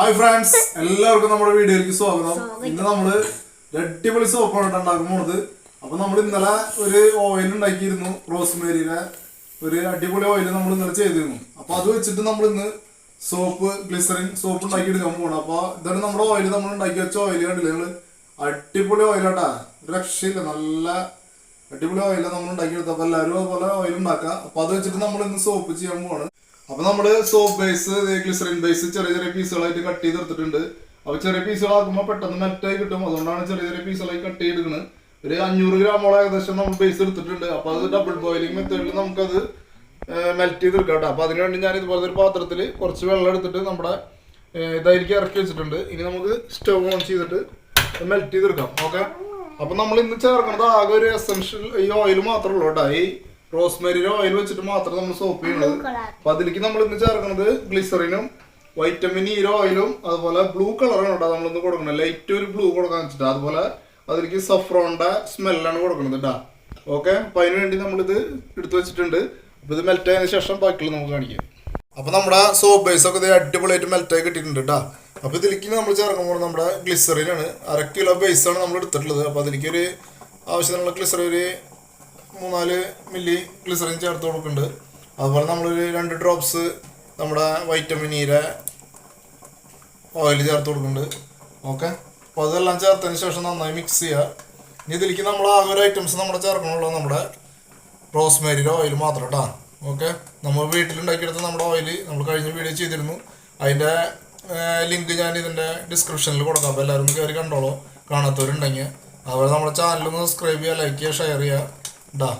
Hi friends എല്ലാവർക്കും നമ്മുടെ വീഡിയോയിലേക്ക് സ്വാഗതം. ഇന്ന് നമ്മൾ അടിപൊളി സോപ്പാണ് ഉണ്ടാക്കാൻ പോണത്. അപ്പൊ നമ്മൾ ഇന്നലെ ഒരു ഓയിൽ ഉണ്ടാക്കിയിരുന്നു റോസ്മേരിയുടെ ഒരു അടിപൊളി ഓയിൽ നമ്മൾ ഇന്നലെ ചെയ്തിരുന്നു. അപ്പൊ അത് വെച്ചിട്ട് നമ്മൾ ഇന്ന് സോപ്പ് ഗ്ലിസറിൻ സോപ്പ് ഉണ്ടാക്കി എടുക്കാൻ പോകണം അപ്പൊ ഇതാണ് നമ്മുടെ ഓയിൽ നമ്മൾ ഉണ്ടാക്കി വെച്ച ഓയിൽ കണ്ടില്ലേ നിങ്ങൾ? അടിപൊളി ഓയിലാട്ടാ രക്ഷയില്ല. നല്ല അടിപൊളി ഓയിലാണ് നമ്മൾ ഉണ്ടാക്കി അപ്പൊ എല്ലാവരും അതുപോലെ ഓയിൽ ഉണ്ടാക്കുക അപ്പൊ അത് വെച്ചിട്ട് നമ്മൾ ഇന്ന് സോപ്പ് ചെയ്യാൻ പോവാണ്. അപ്പൊ നമ്മൾ സോപ്പ് ബേസ് ഗ്ലിസറിൻ ബേസ് ചെറിയ ചെറിയ പീസുകളായിട്ട് കട്ട് ചെയ്ത് എടുത്തിട്ടുണ്ട്. അപ്പൊ ചെറിയ പീസുകളാക്കുമ്പോൾ പെട്ടെന്ന് മെൽറ്റായി കിട്ടും. അതുകൊണ്ടാണ് ചെറിയ ചെറിയ പീസുകളായി കട്ട് ചെയ്തെടുക്കുന്നത് ഒരു അഞ്ഞൂറ് ഗ്രാമോളം ഏകദേശം നമ്മൾ ബേസ് എടുത്തിട്ടുണ്ട്. അപ്പൊ അത് ഡബിൾ ബോയിലിംഗ് മെത്തേഡിൽ നമുക്കത് മെൽറ്റ് ചെയ്ത് എടുക്കാം കേട്ടോ അപ്പൊ അതിനുവേണ്ടി ഞാൻ ഇതുപോലത്തെ ഒരു പാത്രത്തിൽ കുറച്ച് വെള്ളം എടുത്തിട്ട് നമ്മുടെ ഇതായിരിക്കും ഇറക്കി വെച്ചിട്ടുണ്ട്. ഇനി നമുക്ക് സ്റ്റവ് ഓൺ ചെയ്തിട്ട് മെൽറ്റ് ചെയ്തെടുക്കാം. ഓക്കെ? അപ്പൊ നമ്മൾ ഇന്ന് ചേർക്കുന്നത് ആകെ ഒരു എസെൻഷ്യൽ ഈ ഓയിൽ മാത്രമേ ഉള്ളൂ കേട്ടോ ഈ റോസ്മേരിയുടെ ഓയിൽ വെച്ചിട്ട് മാത്രം നമ്മൾ സോപ്പ് ചെയ്യുന്നത് അപ്പൊ അതിലേക്ക് നമ്മൾ ഇന്ന് ചേർക്കുന്നത് ഗ്ലിസറിനും വൈറ്റമിൻ ഇ ഓയിലും അതുപോലെ ബ്ലൂ കളറാണ് കേട്ടോ നമ്മളിന്ന് കൊടുക്കണം ലൈറ്റ് ഒരു ബ്ലൂ കൊടുക്കാൻ വെച്ചിട്ട്. അതുപോലെ അതിലേക്ക് സഫ്രോണിന്റെ സ്മെല്ലാണ് കൊടുക്കുന്നത് കേട്ടോ ഓക്കെ അപ്പൊ അതിന് വേണ്ടി നമ്മളിത് എടുത്തു വെച്ചിട്ടുണ്ട്. അപ്പൊ ഇത് മെൽറ്റ് ആയതിനു ശേഷം ബാക്കിയുള്ള നമുക്ക് കാണിക്കാം. അപ്പൊ നമ്മുടെ സോപ്പ് ബേസ് ഒക്കെ ഇത് അടിപൊളിയായിട്ട് മെൽറ്റ് ആയി കിട്ടിയിട്ടുണ്ട് കേട്ടോ അപ്പൊ ഇതിലേക്ക് നമ്മൾ ചേർക്കുമ്പോൾ നമ്മുടെ ഗ്ലിസറിനാണ് അര കിലോ ബേസ് ആണ് നമ്മൾ എടുത്തിട്ടുള്ളത്. അപ്പൊ അതിലേക്ക് ഒരു ആവശ്യത്തിനുള്ള ഗ്ലിസറിൻ ഒരു മൂന്നാൽ മില്ലി ഗ്ലിസറിൻ ചേർത്ത് കൊടുക്കുന്നുണ്ട്. അതുപോലെ നമ്മളൊരു രണ്ട് ഡ്രോപ്സ് നമ്മുടെ വൈറ്റമിൻ ഇയുടെ ഓയിൽ ചേർത്ത് കൊടുക്കുന്നുണ്ട്. ഓക്കെ അപ്പോൾ അതെല്ലാം ചേർത്തതിന് ശേഷം നന്നായി മിക്സ് ചെയ്യുക ഇനി ഇതിലേക്ക് നമ്മൾ ആകെ ഒരു ഐറ്റംസ് നമ്മുടെ ചേർക്കണുള്ളൂ നമ്മുടെ റോസ്മേരിയുടെ ഓയിൽ മാത്രം കേട്ടോ ഓക്കെ നമ്മൾ വീട്ടിലുണ്ടാക്കിയെടുത്ത നമ്മുടെ ഓയിൽ നമ്മൾ കഴിഞ്ഞ വീഡിയോ ചെയ്തിരുന്നു. അതിന്റെ ലിങ്ക് ഞാൻ ഇതിന്റെ ഡിസ്ക്രിപ്ഷനിൽ കൊടുക്കാം. അപ്പോൾ എല്ലാവരും കയറി കണ്ടോളൂ. കാണാത്തവരുണ്ടെങ്കിൽ. അതുപോലെ നമ്മുടെ ചാനലൊന്ന് സബ്സ്ക്രൈബ് ചെയ്യുക ലൈക്ക് ചെയ്യുക ഷെയർ ചെയ്യുക ഇതാ.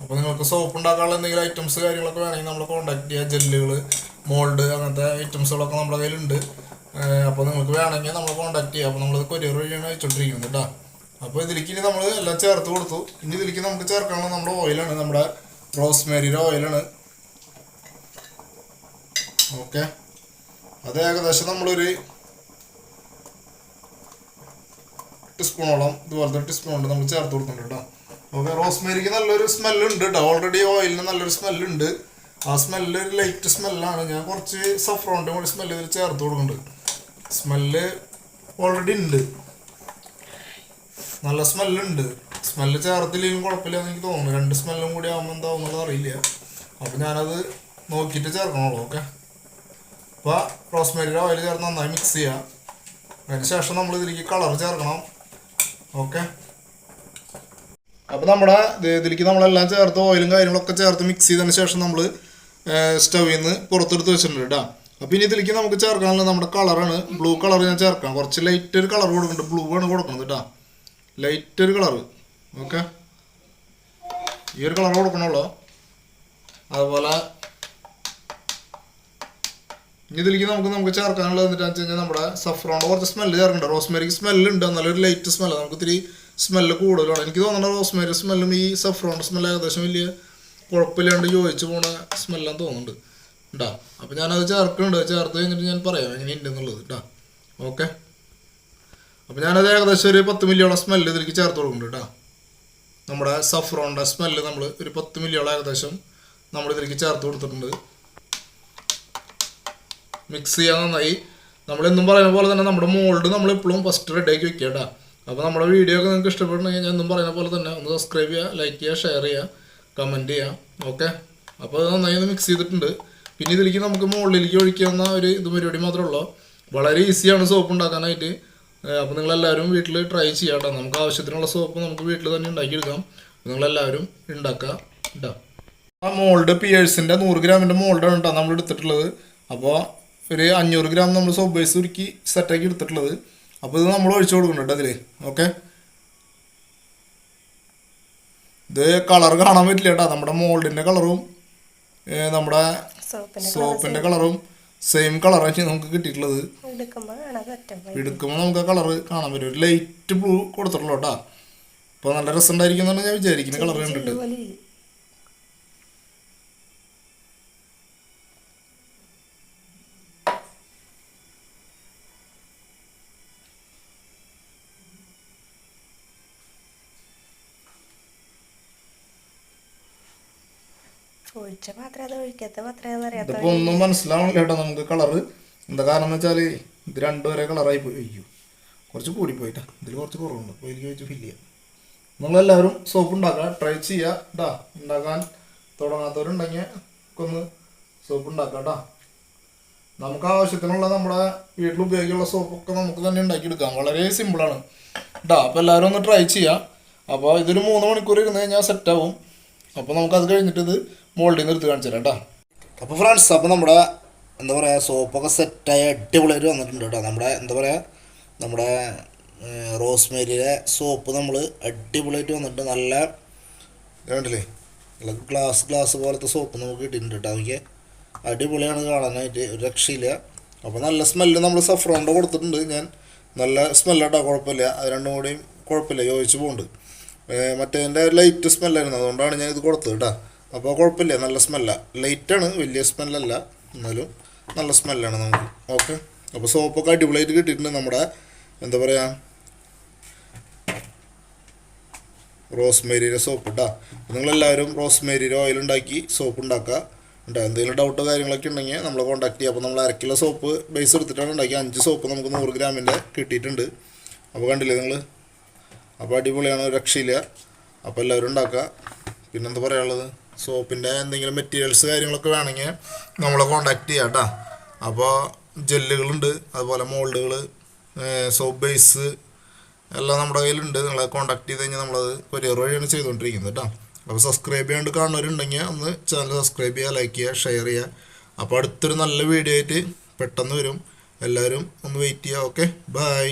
അപ്പോൾ നിങ്ങൾക്ക് സോപ്പ് ഉണ്ടാക്കാനുള്ള എന്തെങ്കിലും ഐറ്റംസ് കാര്യങ്ങളൊക്കെ വേണമെങ്കിൽ നമ്മൾ കോൺടാക്ട് ചെയ്യുക ജെല്ലുകൾ മോൾഡ് അങ്ങനത്തെ ഐറ്റംസുകളൊക്കെ നമ്മുടെ കയ്യിലുണ്ട്. അപ്പോൾ നിങ്ങൾക്ക് വേണമെങ്കിൽ നമ്മൾ കോൺടാക്ട് ചെയ്യുക അപ്പോൾ നമ്മൾ കൊരിയർ വഴിയാണ് അയച്ചുകൊണ്ടിരിക്കുന്നത് കേട്ടോ. അപ്പോൾ ഇതിലേക്ക് ഇനി നമ്മൾ എല്ലാം ചേർത്ത് കൊടുത്തു. ഇനി ഇതിലേക്ക് നമുക്ക് ചേർക്കാനുള്ള നമ്മുടെ ഓയിലാണ് നമ്മുടെ റോസ്മേരിയുടെ ഓയിലാണ് ഓക്കെ അത് ഏകദേശം നമ്മളൊരു ടീസ്പൂണോളം ഇതുപോലത്തെ ടീസ്പൂൺ ഉണ്ട് നമ്മൾ ചേർത്ത് കൊടുക്കുന്നുണ്ട് കേട്ടോ. ഓക്കെ റോസ്മേരിക്ക് നല്ലൊരു സ്മെല്ലുണ്ട് കേട്ടോ ഓൾറെഡി ഓയിലിന് നല്ലൊരു സ്മെല്ലുണ്ട്. ആ സ്മെല്ല് ഒരു ലൈറ്റ് സ്മെല്ലാണ് ഞാൻ കുറച്ച് സഫ്രോണിന്റെ കൂടി സ്മെല്ല് ഇതിൽ ചേർത്ത് കൊടുക്കുന്നുണ്ട്. സ്മെല്ല് ഓൾറെഡി ഉണ്ട്. നല്ല സ്മെല്ലുണ്ട്. സ്മെല്ല് ചേർത്തില്ലെങ്കിൽ കുഴപ്പമില്ല എന്ന് എനിക്ക് തോന്നുന്നു. രണ്ട് സ്മെല്ലും കൂടി ആകുമ്പോൾ എന്താവും എന്നുള്ളത് അറിയില്ല. അപ്പോൾ ഞാനത് നോക്കിയിട്ട് ചേർക്കണുള്ളൂ ഓക്കെ? അപ്പോൾ റോസ്മേരിയുടെ ഓയിൽ ചേർത്ത് നന്നായി മിക്സ് ചെയ്യുക അതിന് ശേഷം നമ്മൾ ഇതിലേക്ക് കളർ ചേർക്കണം ഓക്കെ? അപ്പോൾ നമ്മുടെ ഇത് ഇതിലേക്ക് നമ്മളെല്ലാം ചേർത്ത് ഓയിലും കാര്യങ്ങളൊക്കെ ചേർത്ത് മിക്സ് ചെയ്തതിന് ശേഷം നമ്മൾ സ്റ്റവിൽ നിന്ന് പുറത്തെടുത്ത് വെച്ചിട്ടുണ്ട് കേട്ടോ അപ്പോൾ ഇനി ഇതിലേക്ക് നമുക്ക് ചേർക്കാനുള്ള നമ്മുടെ കളറാണ്. ബ്ലൂ കളർ ഞാൻ ചേർക്കാം. കുറച്ച് ലൈറ്റ് ഒരു കളർ കൊടുക്കുന്നുണ്ട്. ബ്ലൂ ആണ് കൊടുക്കുന്നത് കേട്ടോ ലൈറ്റ് ഒരു കളർ ഓക്കെ? ഈ ഒരു കളർ കൊടുക്കണുള്ളൂ. അതുപോലെ ഇനി ഇതിലേക്ക് നമുക്ക് നമുക്ക് ചേർക്കാനുള്ളത് എന്നിട്ടാണെന്ന് വെച്ച് കഴിഞ്ഞാൽ നമ്മുടെ സഫ്രോണിന്റെ കുറച്ച് സ്മെല്ല് ചേർക്കണ്ട റോസ്മേരിക്ക് സ്മെല്ല് ഉണ്ട്. എന്നാലും ഒരു ലൈറ്റ് സ്മെല്ല് നമുക്ക് ഇത്തിരി സ്മെല്ല് കൂടുതലാണ്. എനിക്ക് തോന്നുന്നത് റോസ്മേരി സ്മെല്ലും ഈ സഫ്രോണിന്റെ സ്മെല്ല് ഏകദേശം വലിയ കുഴപ്പമില്ലാണ്ട് യോജിച്ച് പോണ സ്മെല്ലാന്ന് തോന്നുന്നുണ്ട്. ഉണ്ടാ അപ്പോൾ ഞാനത് ചേർക്കുന്നുണ്ട്. ചേർത്ത് കഴിഞ്ഞിട്ട് ഞാൻ പറയാം എങ്ങനെ ഉണ്ടെന്നുള്ളത് കേട്ടോ ഓക്കെ? അപ്പോൾ ഞാനത് ഏകദേശം ഒരു പത്ത് മില്ലിയോളം സ്മെല്ല് ഇതിലേക്ക് ചേർത്ത് കൊടുക്കുന്നുണ്ട് കേട്ടോ നമ്മുടെ സഫ്രോണിന്റെ സ്മെല്ല് നമ്മൾ ഒരു പത്ത് മില്ലിയോളം ഏകദേശം നമ്മൾ ഇതിലേക്ക് ചേർത്ത് കൊടുത്തിട്ടുണ്ട്. മിക്സ് ചെയ്യാൻ നന്നായി. നമ്മളെന്നും പറയുന്ന പോലെ തന്നെ നമ്മുടെ മോൾഡ് നമ്മൾ എപ്പോഴും ഫസ്റ്റ് റെഡിയാക്കി വെക്കുക കേട്ടോ അപ്പോൾ നമ്മുടെ വീഡിയോ ഒക്കെ നിങ്ങൾക്ക് ഇഷ്ടപ്പെടണമെങ്കിൽ ഞാൻ എന്നും പറയുന്ന പോലെ തന്നെ ഒന്ന് സബ്സ്ക്രൈബ് ചെയ്യുക ലൈക്ക് ചെയ്യുക ഷെയർ ചെയ്യുക കമന്റ് ചെയ്യുക. ഓക്കെ അപ്പോൾ അത് നന്നായി ഒന്ന് മിക്സ് ചെയ്തിട്ടുണ്ട്. പിന്നെ ഇതിലേക്ക് നമുക്ക് മുകളിലേക്ക് ഒഴിക്കാവുന്ന ഒരു ഇത് പരിപാടി മാത്രമേ ഉള്ളൂ. വളരെ ഈസിയാണ് സോപ്പ് ഉണ്ടാക്കാനായിട്ട്. അപ്പോൾ നിങ്ങളെല്ലാവരും വീട്ടിൽ ട്രൈ ചെയ്യാം കേട്ടോ നമുക്ക് ആവശ്യത്തിനുള്ള സോപ്പ് നമുക്ക് വീട്ടിൽ തന്നെ ഉണ്ടാക്കിയെടുക്കാം. നിങ്ങളെല്ലാവരും ഉണ്ടാക്കുക കേട്ടോ ആ മോൾഡ് പിയേഴ്സിന്റെ നൂറ് ഗ്രാമിന്റെ മോൾഡാണ് കേട്ടോ നമ്മൾ എടുത്തിട്ടുള്ളത്. അപ്പോൾ ഒരു അഞ്ഞൂറ് ഗ്രാം നമ്മൾ സോപ്പ് ബേസ് ഉരുക്കി സെറ്റാക്കി എടുത്തിട്ടുള്ളത്. അപ്പോൾ ഇത് നമ്മൾ ഒഴിച്ചു കൊടുക്കുന്നുണ്ട് അതിൽ ഓക്കെ ഇത് കളർ കാണാൻ പറ്റില്ല കേട്ടോ. നമ്മുടെ മോൾഡിന്റെ കളറും നമ്മുടെ സോപ്പിന്റെ സോപ്പിന്റെ കളറും സെയിം കളറാണ് നമുക്ക് കിട്ടിയിട്ടുള്ളത്. എടുക്കുമ്പോൾ നമുക്ക് ആ കളറ് കാണാൻ പറ്റും. ഒരു ലൈറ്റ് ബ്ലൂ കൊടുത്തിട്ടുള്ളൂ കേട്ടോ. അപ്പോൾ നല്ല രസം ഉണ്ടായിരിക്കും എന്നാണ് ഞാൻ വിചാരിക്കുന്നത് കളർ കണ്ടിട്ട്. ഒഴിച്ച മാത്രമേ അത് ഒഴിക്കാത്ത മാത്രമേ അറിയാത്ത ഇതിപ്പോ ഒന്നും മനസ്സിലാവണില്ല കേട്ടോ നമുക്ക് കളറ്. എന്താ കാരണം എന്ന് വെച്ചാൽ ഇത് രണ്ടു വരെ കളറായി പോയി. അയ്യോ. കുറച്ച് കൂടി പോയിട്ടാ ഇതിൽ കുറച്ച് കുറവുണ്ട്. അപ്പോൾ എനിക്ക് വെച്ച് ഫില്ല് ചെയ്യാം. നിങ്ങളെല്ലാവരും സോപ്പ് ഉണ്ടാക്കുക ട്രൈ ചെയ്യുക കേട്ടാ ഉണ്ടാക്കാൻ തുടങ്ങാത്തവരുണ്ടെങ്കിൽ ഒന്ന് സോപ്പ് ഉണ്ടാക്കാം കേട്ടാ നമുക്ക് ആവശ്യത്തിനുള്ള നമ്മുടെ വീട്ടിൽ ഉപയോഗിക്കാനുള്ള സോപ്പൊക്കെ നമുക്ക് തന്നെ ഉണ്ടാക്കിയെടുക്കാം. വളരെ സിമ്പിളാണ് കേട്ടോ അപ്പോൾ എല്ലാവരും ഒന്ന് ട്രൈ ചെയ്യാം. അപ്പോൾ ഇതൊരു മൂന്ന് മണിക്കൂർ ഇരുന്ന് കഴിഞ്ഞാൽ സെറ്റാവും അപ്പോൾ നമുക്ക് അത് കഴിഞ്ഞിട്ട് ഇത് മോൾഡിൽ നിന്ന് എടുത്ത് കാണിച്ചു തരാം കേട്ടോ. അപ്പോൾ ഫ്രണ്ട്സ് അപ്പോൾ നമ്മുടെ എന്താ പറയുക സോപ്പൊക്കെ സെറ്റായി അടിപൊളിയായിട്ട് വന്നിട്ടുണ്ട് കേട്ടോ. നമ്മുടെ എന്താ പറയുക നമ്മുടെ റോസ്മേരിയിലെ സോപ്പ് നമ്മൾ അടിപൊളിയായിട്ട് വന്നിട്ട് നല്ല കണ്ടില്ലേ? നല്ല ഗ്ലാസ് ഗ്ലാസ് പോലത്തെ സോപ്പ് നമുക്ക് കിട്ടിയിട്ടുണ്ട് കേട്ടോ. അതൊക്കെ അടിപൊളിയാണ് കാണാനായിട്ട്. ഒരു രക്ഷയില്ല. അപ്പോൾ നല്ല സ്മെല്ല് നമ്മൾ സഫ്രോണിന്റെ കൊടുത്തിട്ടുണ്ട്. ഞാൻ നല്ല സ്മെല്ലാട്ടോ കുഴപ്പമില്ല. അത് രണ്ടും കൂടിയും കുഴപ്പമില്ല യോജിച്ച് പോകുന്നുണ്ട്. മറ്റേതിന്റെ ലൈറ്റ് സ്മെല്ലായിരുന്നു അതുകൊണ്ടാണ് ഞാൻ ഇത് കൊടുത്തത് കേട്ടോ അപ്പോൾ കുഴപ്പമില്ല. നല്ല സ്മെല്ല ലൈറ്റാണ് വലിയ സ്മെല്ലല്ല എന്നാലും നല്ല സ്മെല്ലാണ് നമുക്ക്. ഓക്കെ അപ്പോൾ സോപ്പൊക്കെ അടിപൊളിയായിട്ട് കിട്ടിയിട്ടുണ്ട് നമ്മുടെ എന്താ പറയുക റോസ്മേരിയുടെ സോപ്പ് കേട്ടോ നിങ്ങളെല്ലാവരും റോസ്മേരിയുടെ ഓയിൽ ഉണ്ടാക്കി സോപ്പ് ഉണ്ടാക്കുക കേട്ടോ എന്തെങ്കിലും ഡൗട്ടോ കാര്യങ്ങളൊക്കെ ഉണ്ടെങ്കിൽ നമ്മളെ കോൺടാക്ട് ചെയ്യുക അപ്പോൾ നമ്മൾ അര കിലോ സോപ്പ് ബേസ് എടുത്തിട്ടാണ് ഉണ്ടാക്കി അഞ്ച് സോപ്പ് നമുക്ക് നൂറ് ഗ്രാമിന്റെ കിട്ടിയിട്ടുണ്ട്. അപ്പോൾ കണ്ടില്ലേ നിങ്ങൾ? അപ്പോൾ അടിപൊളിയാണ് രക്ഷയില്ല. അപ്പോൾ എല്ലാവരും ഉണ്ടാക്കുക. പിന്നെന്താ പറയാനുള്ളത്? സോപ്പിന്റെ എന്തെങ്കിലും മെറ്റീരിയൽസ് കാര്യങ്ങളൊക്കെ വേണമെങ്കിൽ നമ്മളെ കോണ്ടാക്ട് ചെയ്യാം കേട്ടോ. അപ്പോൾ ജെല്ലുകളുണ്ട് അതുപോലെ മോൾഡുകൾ സോപ്പ് ബേസ് എല്ലാം നമ്മുടെ കയ്യിലുണ്ട്. നിങ്ങളെ കോണ്ടാക്ട് ചെയ്ത് കഴിഞ്ഞാൽ നമ്മളത് കൊറിയർ വഴിയാണ് ചെയ്തുകൊണ്ടിരിക്കുന്നത് കേട്ടോ. അപ്പോൾ സബ്സ്ക്രൈബ് ചെയ്യാണ്ട് കാണുന്നവരുണ്ടെങ്കിൽ ഒന്ന് ചാനൽ സബ്സ്ക്രൈബ് ചെയ്യുക ലൈക്ക് ചെയ്യുക ഷെയർ ചെയ്യുക. അപ്പോൾ അടുത്തൊരു നല്ല വീഡിയോ ആയിട്ട് പെട്ടെന്ന് വരും. എല്ലാവരും ഒന്ന് വെയിറ്റ് ചെയ്യുക ഓക്കെ ബൈ